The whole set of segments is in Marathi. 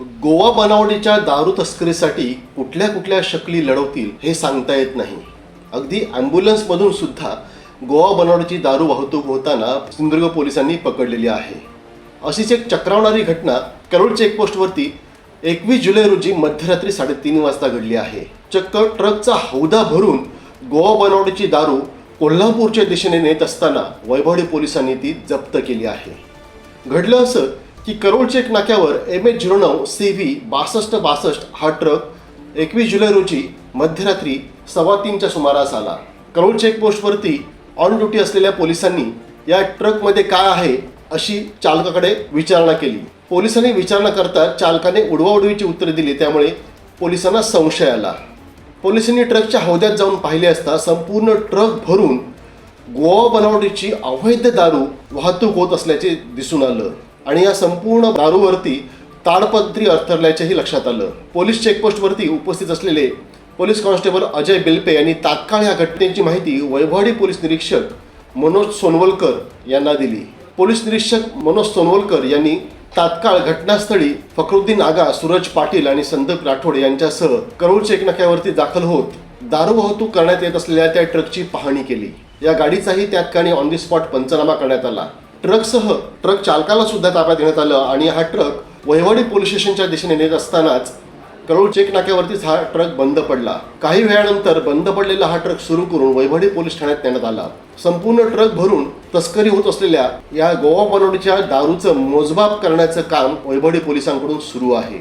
गोवा बनावटीच्या दारू तस्करीसाठी कुठल्या कुठल्या शकली लढवतील हे सांगता येत नाही. अगदी ॲम्ब्युलन्समधून सुद्धा गोवा बनावटीची दारू वाहतूक होताना सिंधुदुर्ग पोलिसांनी पकडलेली आहे. अशीच एक चक्रावणारी घटना करोड चेकपोस्टवरती एकवीस जुलै रोजी मध्यरात्री साडेतीन वाजता घडली आहे. चक्क ट्रकचा हौदा भरून गोवा बनावटीची दारू कोल्हापूरच्या दिशेने नेत असताना वैभवडी पोलिसांनी ती जप्त केली आहे. घडलं असं की करोडचेक नाक्यावर एम एच झिरो नऊ सी व्ही बासष्ट बासष्ट हा ट्रक एकवीस जुलै रोजी मध्यरात्री सव्वा तीनच्या सुमारास आला. करोड चेकपोस्टवरती ऑन ड्युटी असलेल्या पोलिसांनी या ट्रकमध्ये काय आहे अशी चालकाकडे विचारणा केली. पोलिसांनी विचारणा करता चालकाने उडवाउडवीची उत्तरे दिली त्यामुळे पोलिसांना संशय आला. पोलिसांनी ट्रकच्या हौद्यात जाऊन पाहिले असता संपूर्ण ट्रक भरून गोवा बनावटीची अवैध दारू वाहतूक होत असल्याचे दिसून आलं. आणि या संपूर्ण दारूवरती ताडपत्री अर्थरल्याचेही लक्षात आलं. पोलीस चेकपोस्टवरती उपस्थित असलेले पोलीस कॉन्स्टेबल अजय बिल्पे यांनी तात्काळ या घटनेची माहिती वैभवाडी पोलीस निरीक्षक मनोज सोनवलकर यांना दिली. पोलीस निरीक्षक मनोज सोनवलकर यांनी तात्काळ घटनास्थळी फखरुद्दीन आगा सूरज पाटील आणि संदीप राठोड यांच्यासह करूळ चेकनाक्यावरती दाखल होत दारू वाहतूक करण्यात येत असलेल्या त्या ट्रकची पाहणी केली. या गाडीचाही त्या ठिकाणी ऑन दी स्पॉट पंचनामा करण्यात आला. ट्रकसह ट्रक चालकाला सुद्धा ताब्यात घेण्यात आलं आणि हा ट्रक वैभवडी पोलीस स्टेशनच्या दिशेने नेत असतानाच करोड चेक नाक्यावरतीच हा ट्रक बंद पडला. काही वेळानंतर बंद पडलेला हा ट्रक सुरू करून वैभडी पोलीस ठाण्यात नेण्यात आला. संपूर्ण ट्रक भरून तस्करी होत असलेल्या या गोवा बनवडीच्या दारूचं मोजमाप करण्याचं काम वैभडी पोलिसांकडून सुरू आहे.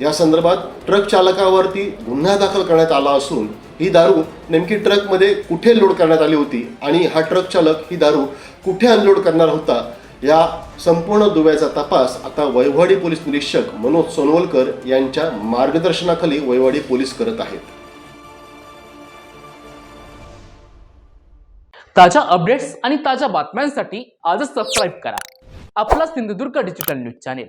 या संदर्भात ट्रक चालकावरती गुन्हा दाखल करण्यात आला असून ही दारू नेमकी ट्रकमध्ये कुठे लोड करण्यात आली होती आणि हा ट्रक चालक ही दारू कुठे अनलोड करणार होता या संपूर्ण दुव्याचा तपास आता वैवाडी पोलीस निरीक्षक मनोज सोनवलकर यांच्या मार्गदर्शनाखाली वैवाडी पोलीस करत आहेत. ताज्या अपडेट्स आणि ताज्या बातम्यांसाठी आजच सबस्क्राईब करा. आपला Sindhudurg digital news channel